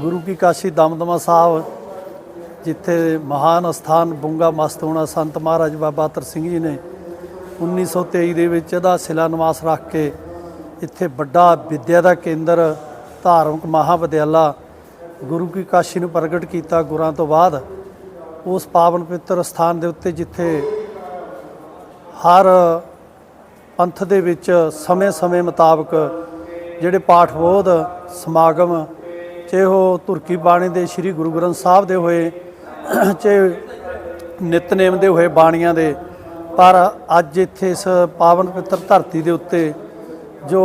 ਗੁਰੂ ਕੀ ਕਾਸ਼ੀ ਦਮਦਮਾ ਸਾਹਿਬ, ਜਿੱਥੇ ਮਹਾਨ ਅਸਥਾਨ ਬੁੰਗਾ ਮਸਤ ਹੋਣਾ ਸੰਤ ਮਹਾਰਾਜ ਬਾਬਾ ਤਰ ਸਿੰਘ ਜੀ ਨੇ 1923 ਦੇ ਵਿੱਚ ਇਹਦਾ ਸ਼ਿਲਾਨਿਵਾਸ ਰੱਖ ਕੇ ਇੱਥੇ ਵੱਡਾ ਵਿਦਿਆ ਦਾ ਕੇਂਦਰ, ਧਾਰਮਿਕ ਮਹਾਵਿਦਿਆਲਾ ਗੁਰੂ ਕੀ ਕਾਸ਼ੀ ਨੂੰ ਪ੍ਰਗਟ ਕੀਤਾ ਗੁਰਾਂ ਤੋਂ ਬਾਅਦ, ਉਸ ਪਾਵਨ ਪਵਿੱਤਰ ਸਥਾਨ ਦੇ ਉੱਤੇ ਜਿੱਥੇ ਹਰ ਪੰਥ ਦੇ ਵਿੱਚ ਸਮੇਂ-ਸਮੇਂ ਮੁਤਾਬਕ ਜਿਹੜੇ ਪਾਠ ਬੋਧ, ਸਮਾਗਮ ਚਾਹੇ ਉਹ ਤੁਰਕੀ ਬਾਣੀ ਦੇ ਸ੍ਰੀ ਗੁਰੂ ਗ੍ਰੰਥ ਸਾਹਿਬ ਦੇ ਹੋਏ ਚਾਹੇ ਨਿਤਨੇਮ ਦੇ ਹੋਏ ਬਾਣੀਆਂ ਦੇ, ਪਰ ਅੱਜ ਇੱਥੇ ਇਸ ਪਾਵਨ ਪਵਿੱਤਰ ਧਰਤੀ ਦੇ ਉੱਤੇ ਜੋ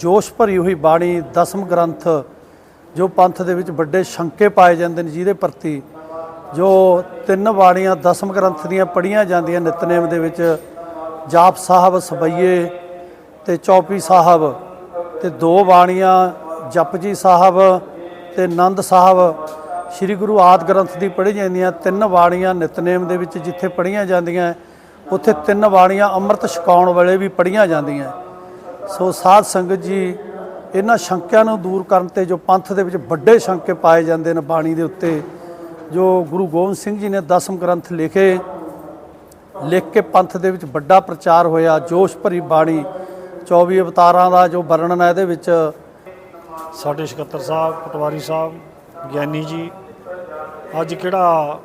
ਜੋਸ਼ ਭਰੀ ਹੋਈ ਬਾਣੀ ਦਸਮ ਗ੍ਰੰਥ, ਜੋ ਪੰਥ ਦੇ ਵਿੱਚ ਵੱਡੇ ਸ਼ੰਕੇ ਪਾਏ ਜਾਂਦੇ ਨੇ ਜਿਹਦੇ ਪ੍ਰਤੀ, ਜੋ ਤਿੰਨ ਬਾਣੀਆਂ ਦਸਮ ਗ੍ਰੰਥ ਦੀਆਂ ਪੜੀਆਂ ਜਾਂਦੀਆਂ ਨਿਤਨੇਮ ਦੇ ਵਿੱਚ, ਜਾਪ ਸਾਹਿਬ, ਸਬਈਏ ਤੇ ਚੌਪੀ ਸਾਹਿਬ ਤੇ ਦੋ ਬਾਣੀਆਂ, ਜਪਜੀ ਸਾਹਿਬ ਤੇ ਨੰਦ ਸਾਹਿਬ ਸ੍ਰੀ ਗੁਰੂ ਆਦ ਗ੍ਰੰਥ ਦੀ ਪੜ੍ਹੀ ਜਾਂਦੀਆਂ, ਤਿੰਨ ਬਾਣੀਆਂ ਨਿਤਨੇਮ ਦੇ ਵਿੱਚ ਜਿੱਥੇ ਪੜ੍ਹੀਆਂ ਜਾਂਦੀਆਂ, ਉੱਥੇ ਤਿੰਨ ਬਾਣੀਆਂ ਅੰਮ੍ਰਿਤ ਛਕਾਉਣ ਵੇਲੇ ਵੀ ਪੜ੍ਹੀਆਂ ਜਾਂਦੀਆਂ। ਸੋ ਸਾਧ ਸੰਗਤ ਜੀ, ਇਹਨਾਂ ਸ਼ੰਕਿਆਂ ਨੂੰ ਦੂਰ ਕਰਨ ਤੇ ਜੋ ਪੰਥ ਦੇ ਵਿੱਚ ਵੱਡੇ ਸ਼ੰਕੇ ਪਾਏ ਜਾਂਦੇ ਨੇ ਬਾਣੀ ਦੇ ਉੱਤੇ, ਜੋ ਗੁਰੂ ਗੋਬਿੰਦ ਸਿੰਘ ਜੀ ਨੇ ਦਸਮ ਗ੍ਰੰਥ ਲਿਖੇ, ਲਿਖ ਕੇ ਪੰਥ ਦੇ ਵਿੱਚ ਵੱਡਾ ਪ੍ਰਚਾਰ ਹੋਇਆ, ਜੋਸ਼ ਭਰੀ ਬਾਣੀ 24 ਅਵਤਾਰਾਂ ਦਾ ਜੋ ਵਰਣਨ ਹੈ ਇਹਦੇ ਵਿੱਚ ਸਾਡੇ ਸਕੱਤਰ ਸਾਹਿਬ, ਪਟਵਾਰੀ ਸਾਹਿਬ, ਗਿਆਨੀ ਜੀ, ਅੱਜ ਕਿਹੜਾ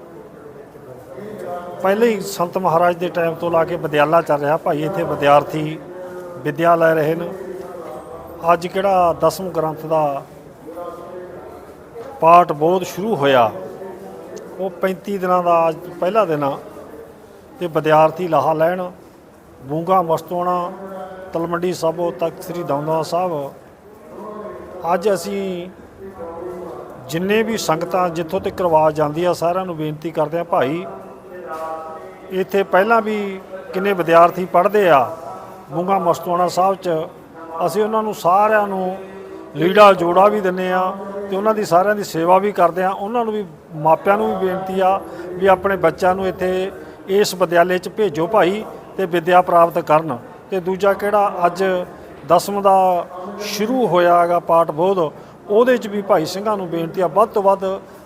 ਪਹਿਲੇ ਹੀ ਸੰਤ ਮਹਾਰਾਜ ਦੇ ਟਾਈਮ ਤੋਂ ਲਾ ਕੇ ਵਿਦਿਆਲਾ ਚੱਲ ਰਿਹਾ ਭਾਈ, ਇੱਥੇ ਵਿਦਿਆਰਥੀ ਵਿਦਿਆ ਲੈ ਰਹੇ ਨੇ। ਅੱਜ ਕਿਹੜਾ ਦਸਮ ਗ੍ਰੰਥ ਦਾ ਪਾਠ ਬੋਧ ਸ਼ੁਰੂ ਹੋਇਆ, ਉਹ 35 ਦਿਨਾਂ ਦਾ ਅੱਜ ਪਹਿਲਾ ਦਿਨ ਆ, ਤੇ ਵਿਦਿਆਰਥੀ ਲਾਹਾ ਲੈਣ ਬੂੰਗਾ ਮਸਤੋਣਾ ਤਲਮੰਡੀ ਸਾਬੋ ਤੱਕ ਸ੍ਰੀ ਦਮਦਮਾ ਸਾਹਿਬ ਅੱਜ ਅਸੀਂ ਜਿੰਨੇ ਵੀ ਸੰਗਤਾਂ ਜਿੱਥੋਂ ਤੱਕ ਆਵਾਜ਼ ਜਾਂਦੀ ਆ, ਸਾਰਿਆਂ ਨੂੰ ਬੇਨਤੀ ਕਰਦੇ ਆ ਭਾਈ, ਇੱਥੇ ਪਹਿਲਾਂ ਵੀ ਕਿੰਨੇ ਵਿਦਿਆਰਥੀ ਪੜ੍ਹਦੇ ਆ, ਬੁੰਗਾ ਮਸਤੂਆਣਾ ਸਾਹਿਬ ਚ, ਅਸੀਂ ਉਹਨਾਂ ਨੂੰ ਸਾਰਿਆਂ ਨੂੰ ਲੀੜਾ ਜੋੜਾ ਵੀ ਦਿੰਨੇ ਆ ਤੇ ਉਹਨਾਂ ਦੀ ਸਾਰਿਆਂ ਦੀ ਸੇਵਾ ਵੀ ਕਰਦੇ ਆ। ਉਹਨਾਂ ਨੂੰ ਵੀ, ਮਾਪਿਆਂ ਨੂੰ ਵੀ ਬੇਨਤੀ ਆ ਵੀ ਆਪਣੇ ਬੱਚਿਆਂ ਨੂੰ ਇੱਥੇ ਇਸ ਵਿਦਿਆਲੇ ਚ ਭੇਜੋ ਭਾਈ ਤੇ ਵਿੱਦਿਆ ਪ੍ਰਾਪਤ ਕਰਨ। ਤੇ ਦੂਜਾ ਕਿਹੜਾ, ਅੱਜ ਦਸਮ ਦਾ ਸ਼ੁਰੂ ਹੋਇਆ ਹੈਗਾ ਪਾਠ ਬੋਧ। ਉਹਦੇ ਚ ਵੀ ਭਾਈ ਸਿੰਘਾਂ ਨੂੰ ਬੇਨਤੀ ਆ, ਵੱਧ ਤੋਂ ਵੱਧ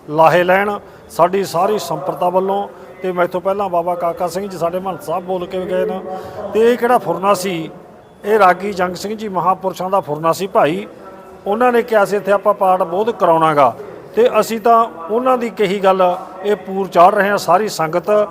ਲਾਹੇ ਲੈਣ। ਸਾਡੀ ਸਾਰੀ ਸੰਪਰਤਾ ਵੱਲੋਂ ਤੇ ਮੈਥੋਂ ਪਹਿਲਾਂ ਬਾਬਾ ਕਾਕਾ ਸਿੰਘ ਜੀ ਸਾਡੇ ਮਹੰਤ ਸਾਹਿਬ ਬੋਲ ਕੇ ਗਏ ਨੇ। ਤੇ ਇਹ ਕਿਹੜਾ ਫੁਰਨਾ ਸੀ? ਇਹ ਰਾਗੀ ਜੰਗ ਸਿੰਘ ਜੀ ਮਹਾਪੁਰਸ਼ਾਂ ਦਾ ਫੁਰਨਾ ਸੀ ਭਾਈ। ਉਹਨਾਂ ਨੇ ਕਿਹਾ ਸੀ ਇੱਥੇ ਆਪਾਂ ਪਾਠ ਬੋਧ ਕਰਾਉਣਾਗਾ। ਤੇ ਅਸੀਂ ਤਾਂ ਉਹਨਾਂ ਦੀ ਕਹੀ ਗੱਲ, ਇਹ ਪੂਰ ਚਾੜ ਰਹੇ ਹਾਂ ਸਾਰੀ ਸੰਗਤ